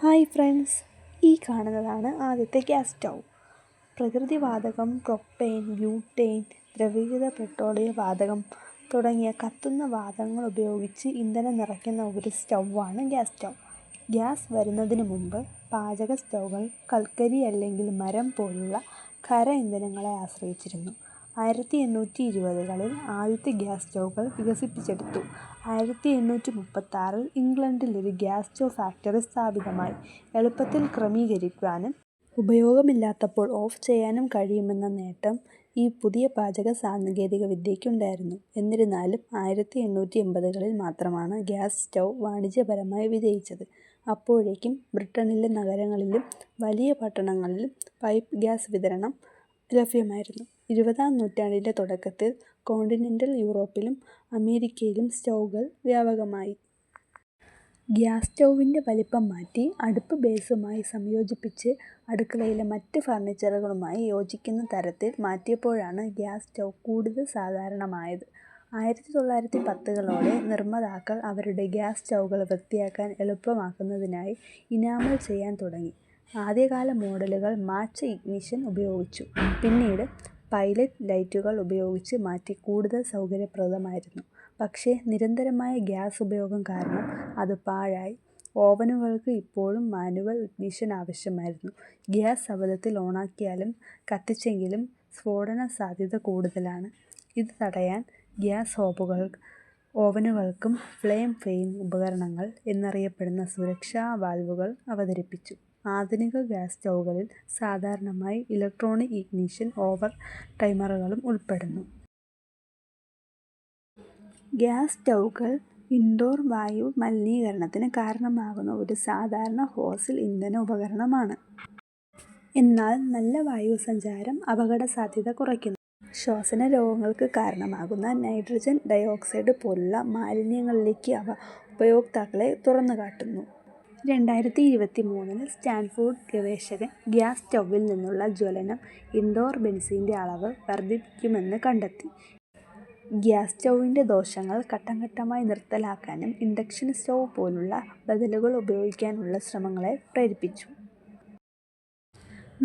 Hi friends. ഈ കാണുന്നതാണ് ആദ്യത്തെ ഗ്യാസ് സ്റ്റൗ. പ്രകൃതി വാതകം പ്രൊപ്പെയിൻ ബ്യൂട്ടെയിൻ ദ്രവീകൃത പെട്രോളിയ വാതകം തുടങ്ങിയ കത്തുന്ന വാതകങ്ങൾ ഉപയോഗിച്ച് ഇന്ധനം നിറയ്ക്കുന്ന ഒരു സ്റ്റൗവാണ് ഗ്യാസ് സ്റ്റൗ. ഗ്യാസ് വരുന്നതിന് മുമ്പ് പാചക സ്റ്റൗകൾ കൽക്കരി അല്ലെങ്കിൽ മരം പോലുള്ള ഖര ഇന്ധനങ്ങളെ ആശ്രയിച്ചിരുന്നു. ആയിരത്തി എണ്ണൂറ്റി ഇരുപതുകളിൽ ആദ്യത്തെ ഗ്യാസ് സ്റ്റൗകൾ വികസിപ്പിച്ചെടുത്തു. ആയിരത്തി എണ്ണൂറ്റി മുപ്പത്താറിൽ ഇംഗ്ലണ്ടിൽ ഒരു ഗ്യാസ് സ്റ്റോ ഫാക്ടറി സ്ഥാപിതമായി. എളുപ്പത്തിൽ ക്രമീകരിക്കുവാനും ഉപയോഗമില്ലാത്തപ്പോൾ ഓഫ് ചെയ്യാനും കഴിയുമെന്ന നേട്ടം ഈ പുതിയ പാചക സാങ്കേതിക വിദ്യയ്ക്കുണ്ടായിരുന്നു. എന്നിരുന്നാലും ആയിരത്തി എണ്ണൂറ്റി എൺപതുകളിൽ മാത്രമാണ് ഗ്യാസ് സ്റ്റൗ വാണിജ്യപരമായി വിജയിച്ചത്. അപ്പോഴേക്കും ബ്രിട്ടനിലെ നഗരങ്ങളിലും വലിയ പട്ടണങ്ങളിലും പൈപ്പ് ഗ്യാസ് വിതരണം ലഭ്യമായിരുന്നു ഇരുപതാം നൂറ്റാണ്ടിന്റെ തുടക്കത്തിൽ കോണ്ടിനെന്റൽ യൂറോപ്പിലും അമേരിക്കയിലും സ്റ്റൗകൾ വ്യാപകമായി. ഗ്യാസ് സ്റ്റൗവിന്റെ വലിപ്പം മാറ്റി അടുപ്പ് ബേസുമായി സംയോജിപ്പിച്ച് അടുക്കളയിലെ മറ്റ് ഫർണിച്ചറുകളുമായി യോജിക്കുന്ന തരത്തിൽ മാറ്റിയപ്പോഴാണ് ഗ്യാസ് സ്റ്റൗ കൂടുതൽ സാധാരണമായത്. ആയിരത്തി തൊള്ളായിരത്തി പത്തുകളോടെ നിർമ്മാതാക്കൾ അവരുടെ ഗ്യാസ് സ്റ്റൗകൾ വൃത്തിയാക്കാൻ എളുപ്പമാക്കുന്നതിനായി ഇനാമൽ ചെയ്യാൻ തുടങ്ങി. ആദ്യകാല മോഡലുകൾ മാച്ച് ഇഗ്നിഷൻ ഉപയോഗിച്ചു. പിന്നീട് പൈലറ്റ് ലൈറ്റുകൾ ഉപയോഗിച്ച് മാറ്റി കൂടുതൽ സൗകര്യപ്രദമായിരുന്നു. പക്ഷേ നിരന്തരമായ ഗ്യാസ് ഉപയോഗം കാരണം അത് പാഴായി. ഓവനുകൾക്ക് ഇപ്പോഴും മാനുവൽ ഇഗ്നിഷൻ ആവശ്യമായിരുന്നു. ഗ്യാസ് അബദ്ധത്തിൽ ഓണാക്കിയാലും കത്തിച്ചെങ്കിലും സ്ഫോടന സാധ്യത കൂടുതലാണ്. ഇത് തടയാൻ ഗ്യാസ് ഓവനുകൾക്കും ഫ്ലെയിം ഫെയിൻ ഉപകരണങ്ങൾ എന്നറിയപ്പെടുന്ന സുരക്ഷാ വാൽവുകൾ അവതരിപ്പിച്ചു. ആധുനിക ഗ്യാസ് സ്റ്റൗകളിൽ സാധാരണമായി ഇലക്ട്രോണിക് ഇഗ്നിഷൻ ഓവർ ടൈമറുകളും ഉൾപ്പെടുന്നു. ഗ്യാസ് സ്റ്റൗകൾ ഇൻഡോർ വായു മലിനീകരണത്തിന് കാരണമാകുന്ന ഒരു സാധാരണ ഫോസിൽ ഇന്ധന ഉപകരണമാണ്. എന്നാൽ നല്ല വായുസഞ്ചാരം അപകടസാധ്യത കുറയ്ക്കുന്നു. ശ്വസന രോഗങ്ങൾക്ക് കാരണമാകുന്ന നൈട്രജൻ ഡയോക്സൈഡ് പോലുള്ള മാലിന്യങ്ങളിലേക്ക് അവ ഉപയോക്താക്കളെ തുറന്നുകാട്ടുന്നു. രണ്ടായിരത്തി ഇരുപത്തി മൂന്നിൽ സ്റ്റാൻഫോർഡ് ഗവേഷകൻ ഗ്യാസ് സ്റ്റൗവിൽ നിന്നുള്ള ജ്വലനം ഇൻഡോർ ബെൻസിന്റെ അളവ് വർദ്ധിപ്പിക്കുമെന്ന് കണ്ടെത്തി. ഗ്യാസ് സ്റ്റൗവിന്റെ ദോഷങ്ങൾ ഘട്ടംഘട്ടമായി നിർത്തലാക്കാനും ഇൻഡക്ഷൻ സ്റ്റൗ പോലുള്ള ബദലുകൾ ഉപയോഗിക്കാനുള്ള ശ്രമങ്ങളെ പ്രേരിപ്പിച്ചു.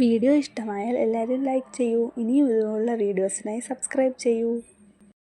വീഡിയോ ഇഷ്ടമായാൽ എല്ലാവരും ലൈക്ക് ചെയ്യൂ. ഇനിയും ഇതുപോലുള്ള വീഡിയോസിനായി സബ്സ്ക്രൈബ് ചെയ്യൂ.